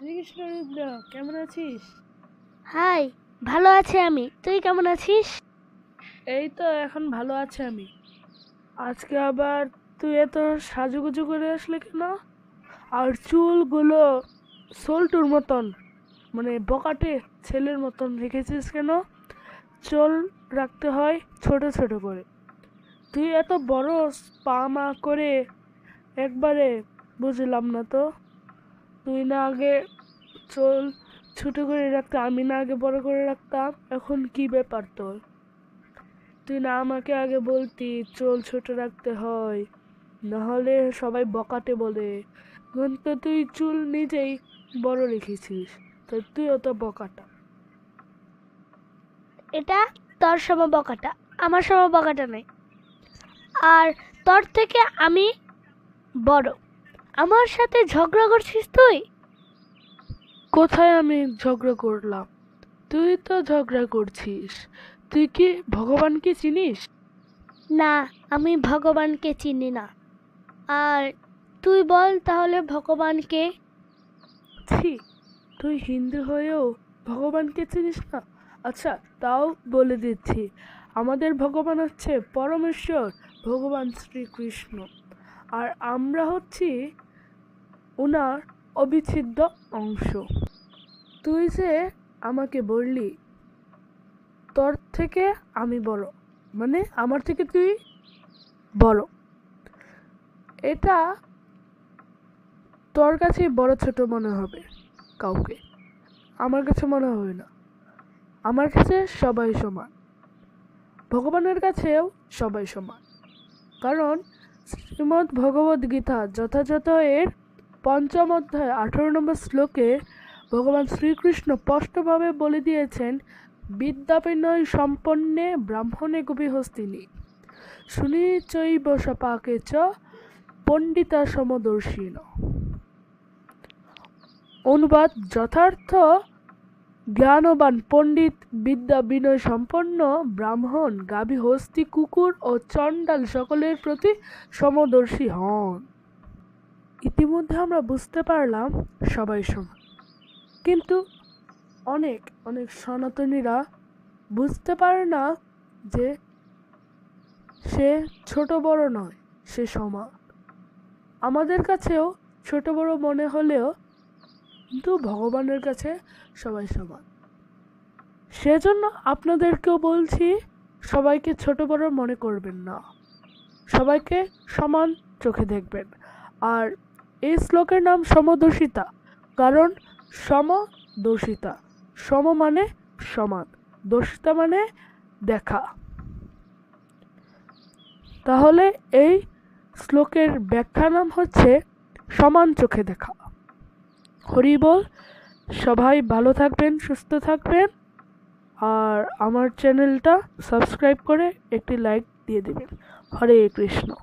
শ্রীকৃষ্ণ রুদ্র কেমন আছিস? হাই ভালো আছি আমি। তুই কেমন আছিস? এই তো এখন ভালো আছে আমি। আজকে আবার তুই এত সাজুগুজু করে আসলে কেন? আর চুলগুলো সোলটুর মতন মানে বকাটে ছেলের মতন রেখেছিস কেন? চুল রাখতে হয় ছোট ছোট করে। তুই এত বড় পা মা করে একবারে বুঝলাম না তো। তুই না আগে চুল, ছোট করে রাখতে আমি না আগে বড় করে রাখতাম, এখন কি ব্যাপার তোর? তুই না আমাকে আগে বলতি, চুল ছোট রাখতে হয়। নাহলে সবাই বকাটে বলে তো তুই চুল নিজেই বড় রেখেছিস তো তুইও তো বকাটা। এটা তোর সময় বকাটা, আমার সময় বকাটা নেই আর তোর থেকে আমি বড়। আমার সাথে ঝগড়া করছিস তুই? কোথায় আমি ঝগড়া করলাম? তুই তো ঝগড়া করছিস। তুই কি ভগবানকে চিনিস? না আমি ভগবানকে চিনি না। আর তুই বল তাহলে ভগবানকে? ছি তুই হিন্দু হয়েও ভগবানকে চিনিস না? আচ্ছা তাও বলে দিচ্ছি। আমাদের ভগবান হচ্ছে পরমেশ্বর ভগবান শ্রীকৃষ্ণ। আর আমরা হচ্ছি ওনার অবিচ্ছেদ্য অংশ। তুই যে আমাকে বললি, তোর থেকে আমি বড়। মানে আমার থেকে তুই বড়। এটা তোর কাছে বড় ছোট মনে হবে কাউকে। আমার কাছে মনে হবে না। আমার কাছে সবাই সমান। ভগবানের কাছেও সবাই সমান। কারণ শ্রীমদ্ ভগবদ গীতা যথাযথ এর পঞ্চম অধ্যায় আঠারো নম্বর শ্লোকে ভগবান শ্রীকৃষ্ণ স্পষ্টভাবে বলে দিয়েছেন বিদ্যাপিনয় সম্পন্নে ব্রাহ্মণে কবি হস্তিনী শুনি চৈব সপাকে চ পণ্ডিতা সমদর্শীন। অনুবাদ যথার্থ জ্ঞানবান পণ্ডিত বিদ্যা বিনয় সম্পন্ন ব্রাহ্মণ গাভী হস্তি কুকুর ও চণ্ডাল সকলের প্রতি সমদর্শী হন। ইতিমধ্যে আমরা বুঝতে পারলাম সবাই সমান। কিন্তু অনেক অনেক সনাতনীরা বুঝতে পারে না যে সে ছোট বড় নয়, সে সমান। আমাদের কাছেও ছোট বড় মনে হলেও কিন্তু ভগবানের কাছে সবাই সমান। সেজন্য আপনাদেরকেও বলছি, সবাইকে ছোট বড় মনে করবেন না। সবাইকে সমান চোখে দেখবেন। আর এই শ্লোকের নাম সমদর্শিতা, কারণ সমদর্শিতা। সম মানে সমান, দর্শিতা মানে দেখা। তাহলে এই শ্লোকের ব্যাখ্যা নাম হচ্ছে সমান চোখে দেখা। হরি বল সবাই ভালো থাকবেন, সুস্থ থাকবেন। আর আমার চ্যানেলটা সাবস্ক্রাইব করে একটি লাইক দিয়ে দেবেন। হরে কৃষ্ণ।